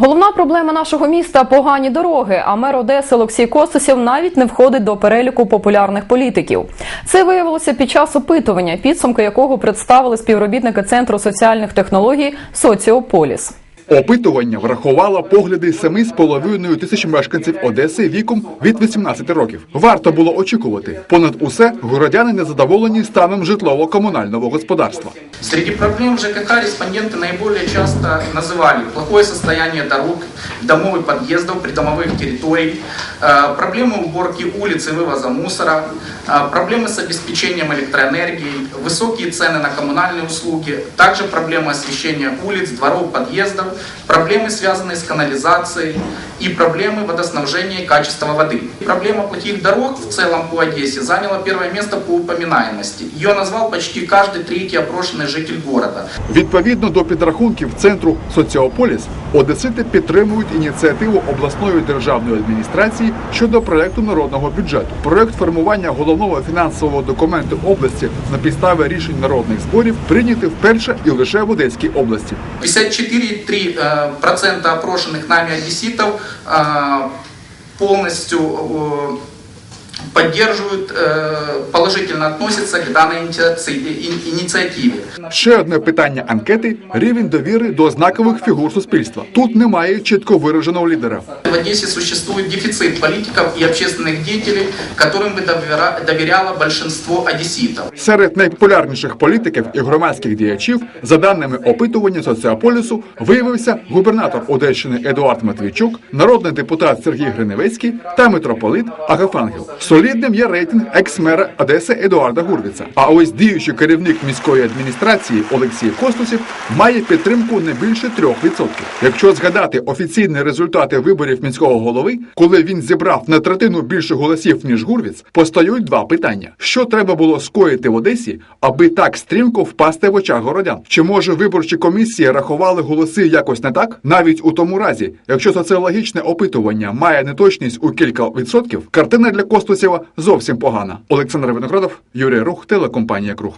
Головна проблема нашого міста погані дороги. А мер Одеси Олексій Костусів навіть не входить до переліку популярних політиків. Це виявилося під час опитування, підсумки якого представили співробітники центру соціальних технологій Соціополіс. Опитування врахувало погляди 7,5 тисяч мешканців Одеси віком від 18 років. Варто було очікувати. Понад усе городяни незадоволені станом житлово-комунального господарства. Среди проблем ЖКХ респонденты наиболее часто называли плохое состояние дорог, домов и подъездов, придомовых территорий, э, проблемы уборки улиц и вывоза мусора, э, проблемы с обеспечением электроэнергией, высокие цены на коммунальные услуги, также проблемы освещения улиц, дворов, подъездов, проблемы, связанные с канализацией и проблемы водоснабжения и качества воды. Проблема плохих дорог в целом по Одессе заняла первое место по упоминаемости. Ее назвал почти каждый третий опрошенный житель города. Відповідно до підрахунків центру Соціополіс, одесити підтримують ініціативу обласної державної адміністрації щодо проекту народного бюджету. Проект формування головного фінансового документу області на підставі рішень народних зборів прийнятий вперше і лише в Одеській області. 54,3% э, опрошенных нами одесситов э, полностью э, поддерживают, э, положительно относятся к данной инициаци- ин- инициативе. Ще одне питання анкети рівень довіри до знакових фігур суспільства. Тут немає чітко вираженого лідера. В Одессе существует дефицит политиков и общественных деятелей, которым бы довера- доверяло большинство одесситов. Серед найпопулярніших політиків і громадських діячів, за даними опитування соціополісу, виявився губернатор Одещини Едуард Матвійчук, народний депутат Сергій Гриневецький та митрополит Агафангел. Солідним є рейтинг екс-мера Одеси Едуарда Гурвіца. А ось діючий керівник міської адміністрації Олексій Костусів має підтримку не більше 3%. Якщо згадати офіційні результати виборів міського голови, коли він зібрав на третину більше голосів ніж Гурвіц, постають два питання: що треба було скоїти в Одесі, аби так стрімко впасти в очах городян? Чи може виборчі комісії рахували голоси якось не так? Навіть у тому разі, якщо соціологічне опитування має неточність у кілька відсотків, картина для Костусєва зовсім погана. Олександр Виноградов, Юрій Рух, телекомпанія Круг.